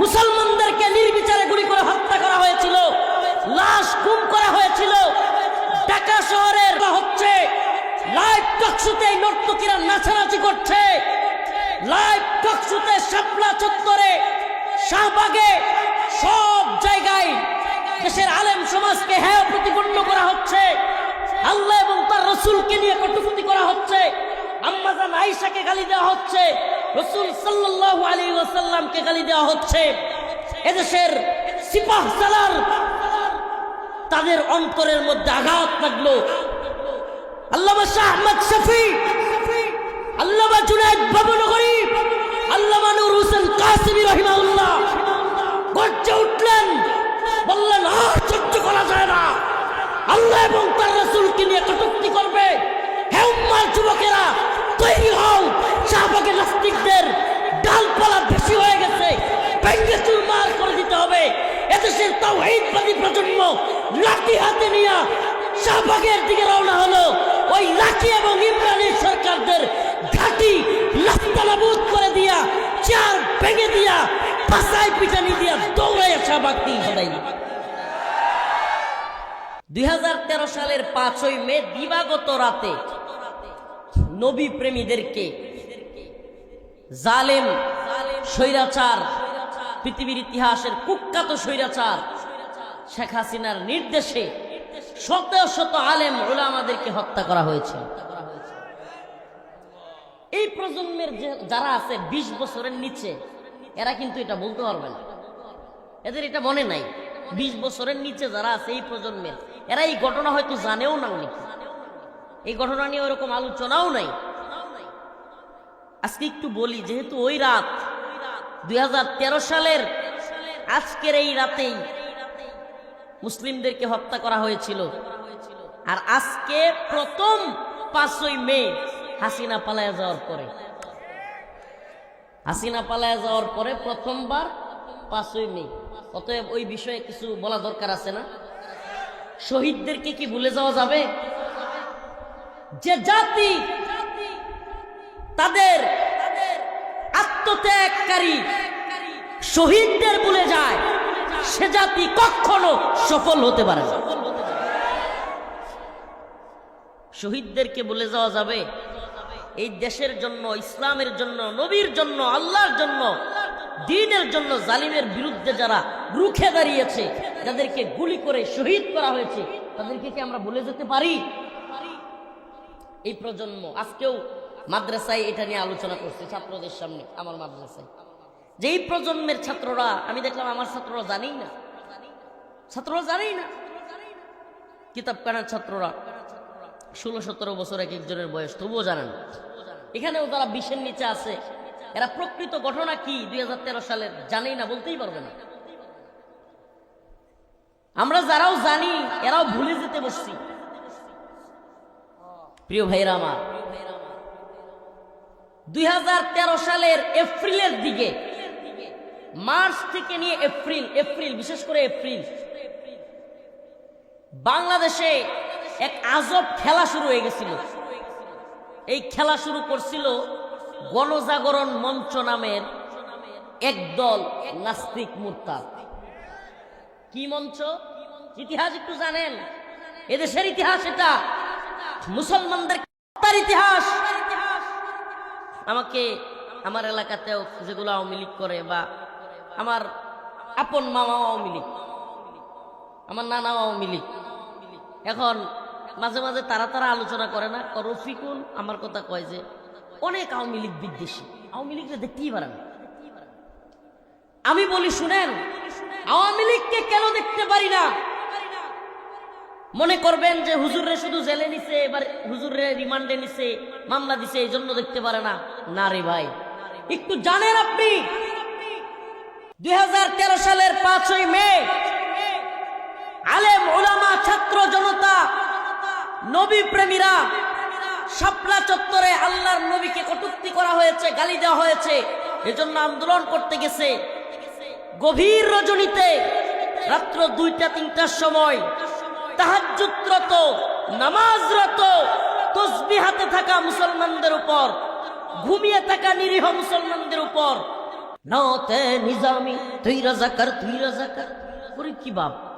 মুসলমানদেরকে নির্বিচারে গুলি করে হত্যা করা হয়েছিল, লাশ গুম করা হয়েছিল। ঢাকা শহরের হচ্ছে লাইভ টকশুতে নর্তকীরা নাচানাচি করছে। লাইভ টকশুতে শাপলা চত্বরে, শাহবাগে সব জায়গায় দেশের আলেম সমাজকে হ্যাঁ প্রতিপন্ন করা হচ্ছে। আল্লাহ এবং তার রসুলকে নিয়ে হচ্ছে আয়েশাকে গালি দেওয়া হচ্ছে, রসুল সাল্লাল্লাহু আলাইহি ওয়াসাল্লামকে গালি দেওয়া হচ্ছে। এদেশের সিপাহ সালার তাদের অন্তরের মধ্যে আঘাত লাগল। আল্লামা শাহ আহমদ শফি, আল্লামা জুনায়দ বাবুনগরী, আল্লামা নূর হোসেন কাসিমি রহিমাউল্লাহ গর্জে উঠলেন, বললেন আর করা যায় না। আল্লাহ এবং তার রসুলকে নিয়ে কটুক্তি করবে। হে উম্মার যুবকেরা তৈরি হও। শাহবাগে নাস্তিকদের ডালপালা বেশি হয়ে গেছে। চুরমার করে দিতে হবে। তাওহীদবাদী প্রজন্ম লাঠি হাতে নিয়ে শাহবাগের দিকে রওনা হলো। ওই লাঠি এবং ইমরানি সরকারদের ঘাটি করে দিয়া, চার ভেঙে দিয়া পাশায় পিটানি দিয়া দৌড়াইয়া শাহবাগ দিয়ে হদাই দুই সালের পাঁচই মে দিবাগত রাতে নবী প্রেমীদেরকে জালেম, স্বৈরাচার, পৃথিবীর ইতিহাসের কুখ্যাত স্বৈরাচার শেখ হাসিনার নির্দেশে শত শত আলেম ওলামাদেরকে হত্যা করা হয়েছে। এই প্রজন্মের যারা আছে ২০ বছরের নিচে, এরা কিন্তু এটা বলতে পারবে না। এদের এটা মনে নাই। ২০ বছরের নিচে যারা আছে এই প্রজন্মের, এরা এই ঘটনা হয়তো জানেও না নাকি এই ঘটনা নিয়ে ওরকম আলোচনাও নাই। আজকে একটু বলি, যেহেতু ওই রাত দুই হাজার তেরো সালের আজকের এই রাতেই মুসলিমদেরকে হত্যা করা হয়েছিল। আর আজকে প্রথম পাঁচই মে হাসিনা পালায়া যাওয়ার পরে। হাসিনা পালায়া যাওয়ার পরে প্রথমবার পাঁচই মে। অতএব ওই বিষয়ে কিছু বলা দরকার আছে না? শহীদদেরকে কি ভুলে যাওয়া যাবে? যে জাতি তাদের আত্মত্যাগকারী শহীদদের ভুলে যায়, সে জাতি কখনো সফল হতে পারে না। শহীদদেরকে বলে যাওয়া যাবে, এই দেশের জন্য, ইসলামের জন্য, নবীর জন্য, আল্লাহর জন্য, দিনের জন্য জালিমের বিরুদ্ধে যারা রুখে দাঁড়িয়েছে, যাদেরকে গুলি করে শহীদ করা হয়েছে, তাদেরকে কি আমরা বলে যেতে পারি? এই প্রজন্ম, আজকেও মাদ্রাসায় এটা নিয়ে আলোচনা করছে ছাত্রদের সামনে, আমার মাদ্রাসায়। যে এই প্রজন্মের ছাত্ররা, আমি দেখলাম আমার ছাত্ররা জানেই না। ছাত্ররা জানেই না। কিতাব কানার ছাত্ররা, ষোলো সতেরো বছর এক একজনের বয়স, তবুও জানেন। এখানেও তারা বিশের নিচে আছে, এরা প্রকৃত ঘটনা কি দুই হাজার তেরো সালের, জানেই না, বলতেই পারবে না। আমরা যারাও জানি, এরাও ভুলে যেতে বসছি। প্রিয় ভাইরা আমার, দুই সালের এপ্রিলের দিকে, মার্চ থেকে নিয়ে এপ্রিল এপ্রিল, বিশেষ করে এপ্রিল, বাংলাদেশে এক আজব খেলা শুরু হয়ে গেছিল। এই খেলা শুরু করছিল গণজাগরণ মঞ্চ নামের একদল নাস্তিক মুরতাদ। কি মঞ্চ? ইতিহাস একটু জানেন? এদেশের ইতিহাস এটা। মুসলমানদের হত্যার ইতিহাস। আমাকে আমার এলাকাতেও যেগুলো আওয়ামী লীগ করে বা আমার আপন মামা আওয়ামী লীগ, আমার নানাও আওয়ামী লীগ। এখন মাঝে মাঝে তারা তারা আলোচনা করে না। ক, রফিকুল আমার কথা কয় যে, অনেক আওয়ামী লীগ বিদ্বেষী। আওয়ামী লীগকে দেখতেই পারে না। আমি বলি, শুনেন, আওয়ামী লীগকে কেন দেখতে পারি না? মনে করবেন যে হুজুরে শুধু জেলে নিছে, এবার হুজুরে রিমান্ডে নিছে, মামলা দিছে, এই জন্য দেখতে পারে না। না রে ভাই। একটু জানেন আপনি দু হাজার তেরো সালের পাঁচই মে, আলেম ওলামা ছাত্র জনতা, নবী প্রেমীরা শাপলা চত্বরে আল্লাহর নবীকে কটুক্তি করা হয়েছে, গালি দেওয়া হয়েছে, এজন্য আন্দোলন করতে গেছে। গভীর রজনীতে, রাত্র দুইটা, তিনটার সময় তাহাজ্জুদরত, নামাজরত তসবি হাতে থাকা মুসলমানদের উপর, ঘুমিয়ে থাকা নিরীহ মুসলমানদের উপর। নতে নিজামি, তুই রাজাকার তুই রাজাকার। কি বাপ।